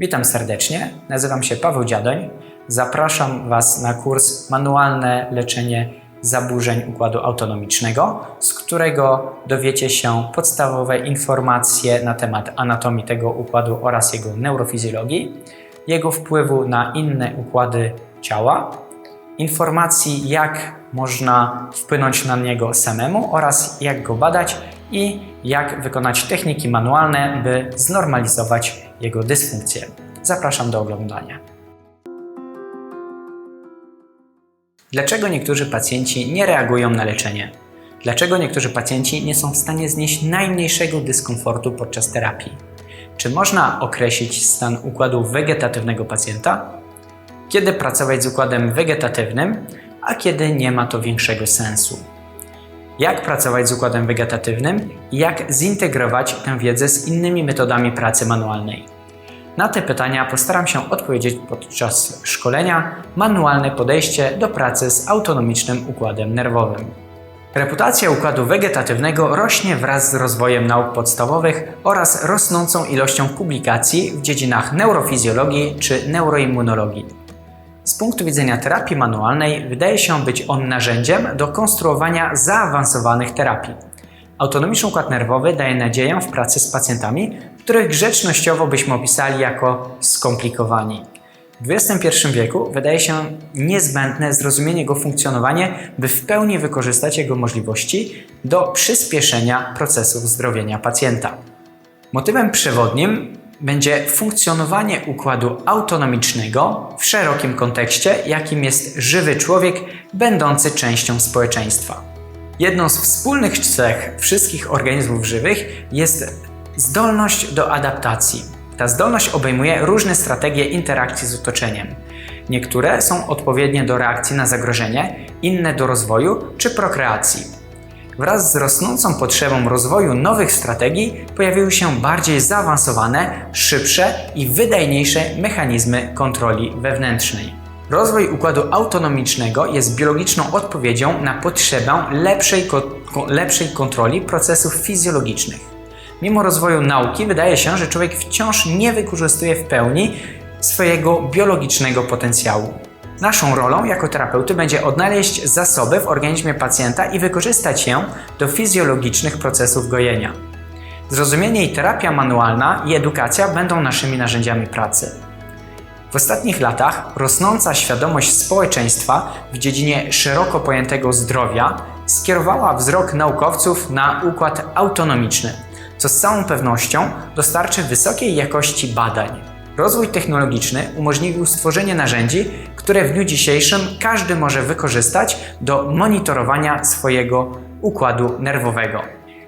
Witam serdecznie, nazywam się Paweł Dziadoń. Zapraszam Was na kurs Manualne leczenie zaburzeń układu autonomicznego, z którego dowiecie się podstawowe informacje na temat anatomii tego układu oraz jego neurofizjologii, jego wpływu na inne układy ciała, informacji jak można wpłynąć na niego samemu oraz jak go badać i jak wykonać techniki manualne, by znormalizować jego dysfunkcję. Zapraszam do oglądania. Dlaczego niektórzy pacjenci nie reagują na leczenie? Dlaczego niektórzy pacjenci nie są w stanie znieść najmniejszego dyskomfortu podczas terapii? Czy można określić stan układu wegetatywnego pacjenta? Kiedy pracować z układem wegetatywnym, a kiedy nie ma to większego sensu? Jak pracować z układem wegetatywnym i jak zintegrować tę wiedzę z innymi metodami pracy manualnej? Na te pytania postaram się odpowiedzieć podczas szkolenia Manualne podejście do pracy z autonomicznym układem nerwowym. Reputacja układu wegetatywnego rośnie wraz z rozwojem nauk podstawowych oraz rosnącą ilością publikacji w dziedzinach neurofizjologii czy neuroimmunologii. Z punktu widzenia terapii manualnej wydaje się być on narzędziem do konstruowania zaawansowanych terapii. Autonomiczny układ nerwowy daje nadzieję w pracy z pacjentami, których grzecznościowo byśmy opisali jako skomplikowani. W XXI wieku wydaje się niezbędne zrozumienie jego funkcjonowania, by w pełni wykorzystać jego możliwości do przyspieszenia procesów zdrowienia pacjenta. Motywem przewodnim będzie funkcjonowanie układu autonomicznego w szerokim kontekście, jakim jest żywy człowiek będący częścią społeczeństwa. Jedną z wspólnych cech wszystkich organizmów żywych jest zdolność do adaptacji. Ta zdolność obejmuje różne strategie interakcji z otoczeniem. Niektóre są odpowiednie do reakcji na zagrożenie, inne do rozwoju czy prokreacji. Wraz z rosnącą potrzebą rozwoju nowych strategii pojawiły się bardziej zaawansowane, szybsze i wydajniejsze mechanizmy kontroli wewnętrznej. Rozwój układu autonomicznego jest biologiczną odpowiedzią na potrzebę lepszej, ko lepszej kontroli procesów fizjologicznych. Mimo rozwoju nauki wydaje się, że człowiek wciąż nie wykorzystuje w pełni swojego biologicznego potencjału. Naszą rolą jako terapeuty będzie odnaleźć zasoby w organizmie pacjenta i wykorzystać je do fizjologicznych procesów gojenia. Zrozumienie i terapia manualna i edukacja będą naszymi narzędziami pracy. W ostatnich latach rosnąca świadomość społeczeństwa w dziedzinie szeroko pojętego zdrowia skierowała wzrok naukowców na układ autonomiczny, co z całą pewnością dostarczy wysokiej jakości badań. Rozwój technologiczny umożliwił stworzenie narzędzi, które w dniu dzisiejszym każdy może wykorzystać do monitorowania swojego układu nerwowego.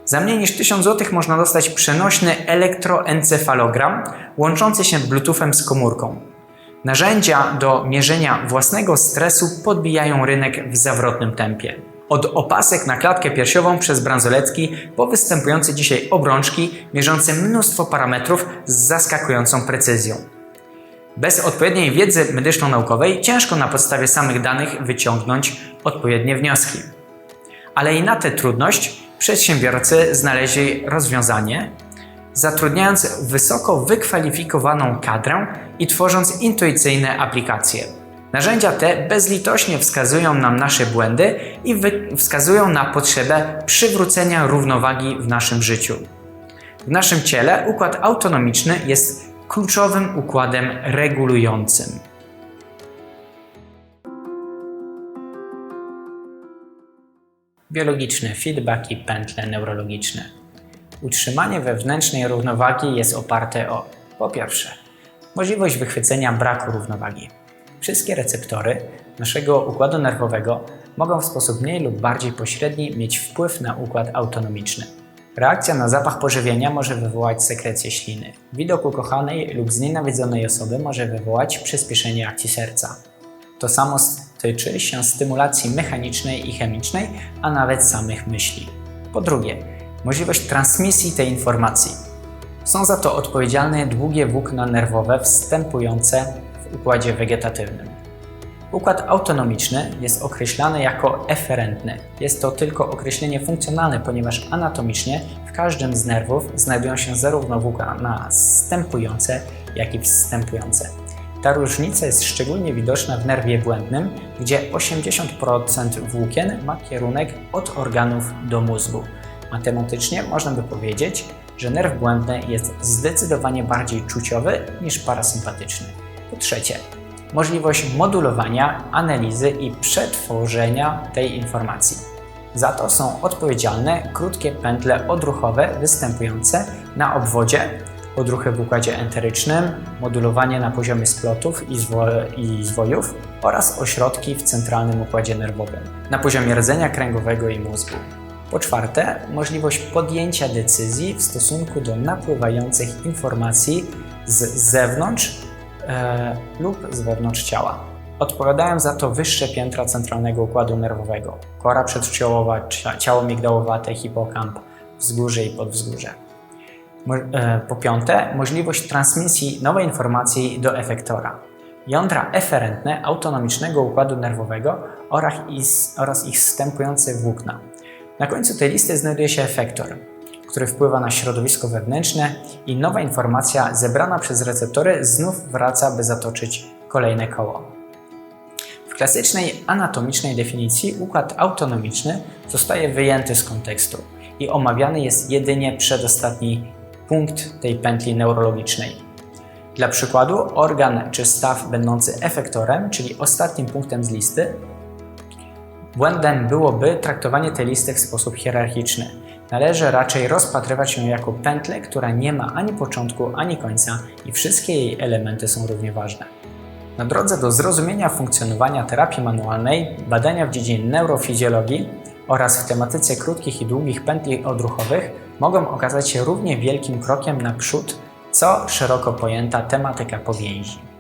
Za mniej niż 1000 zł można dostać przenośny elektroencefalogram łączący się Bluetoothem z komórką. Narzędzia do mierzenia własnego stresu podbijają rynek w zawrotnym tempie. Od opasek na klatkę piersiową przez bransoletki po występujące dzisiaj obrączki mierzące mnóstwo parametrów z zaskakującą precyzją. Bez odpowiedniej wiedzy medyczno-naukowej ciężko na podstawie samych danych wyciągnąć odpowiednie wnioski. Ale i na tę trudność przedsiębiorcy znaleźli rozwiązanie, zatrudniając wysoko wykwalifikowaną kadrę i tworząc intuicyjne aplikacje. Narzędzia te bezlitośnie wskazują nam nasze błędy i wskazują na potrzebę przywrócenia równowagi w naszym życiu. W naszym ciele układ autonomiczny jest kluczowym układem regulującym. Biologiczne feedback i pętle neurologiczne. Utrzymanie wewnętrznej równowagi jest oparte o, po pierwsze, możliwość wychwycenia braku równowagi. Wszystkie receptory naszego układu nerwowego mogą w sposób mniej lub bardziej pośredni mieć wpływ na układ autonomiczny. Reakcja na zapach pożywienia może wywołać sekrecję śliny. Widok ukochanej lub znienawidzonej osoby może wywołać przyspieszenie akcji serca. To samo tyczy się stymulacji mechanicznej i chemicznej, a nawet samych myśli. Po drugie, możliwość transmisji tej informacji. Są za to odpowiedzialne długie włókna nerwowe wstępujące układzie wegetatywnym. Układ autonomiczny jest określany jako eferentny. Jest to tylko określenie funkcjonalne, ponieważ anatomicznie W każdym z nerwów znajdują się zarówno włókna stępujące, jak i wstępujące. Ta różnica jest szczególnie widoczna w nerwie błędnym, gdzie 80% włókien ma kierunek od organów do mózgu. Matematycznie można by powiedzieć, że nerw błędny jest zdecydowanie bardziej czuciowy niż parasympatyczny. Po trzecie, możliwość modulowania, analizy i przetworzenia tej informacji. Za to są odpowiedzialne krótkie pętle odruchowe występujące na obwodzie, odruchy w układzie enterycznym, modulowanie na poziomie splotów i, zwo- i zwojów oraz ośrodki w centralnym układzie nerwowym, na poziomie rdzenia kręgowego i mózgu. Po czwarte, możliwość podjęcia decyzji w stosunku do napływających informacji z zewnątrz e, lub z wewnątrz ciała. Odpowiadają za to wyższe piętra centralnego układu nerwowego, kora przedczciołowa, cia- ciało migdałowate, hipokamp, wzgórze i podwzgórze. E, Po piąte, możliwość transmisji nowej informacji do efektora. Jądra eferentne autonomicznego układu nerwowego oraz ich, oraz ich wstępujące włókna. Na końcu tej listy znajduje się efektor, który wpływa na środowisko wewnętrzne i nowa informacja zebrana przez receptory znów wraca, by zatoczyć kolejne koło. W klasycznej anatomicznej definicji układ autonomiczny zostaje wyjęty z kontekstu i omawiany jest jedynie przedostatni punkt tej pętli neurologicznej. Dla przykładu, organ czy staw będący efektorem, czyli ostatnim punktem z listy, Błędem byłoby traktowanie tej listy w sposób hierarchiczny. Należy raczej rozpatrywać ją jako pętlę, która nie ma ani początku, ani końca i wszystkie jej elementy są równie ważne. Na drodze do zrozumienia funkcjonowania terapii manualnej, badania w dziedzinie neurofizjologii oraz w tematyce krótkich i długich pętli odruchowych mogą okazać się równie wielkim krokiem naprzód, co szeroko pojęta tematyka powięzi.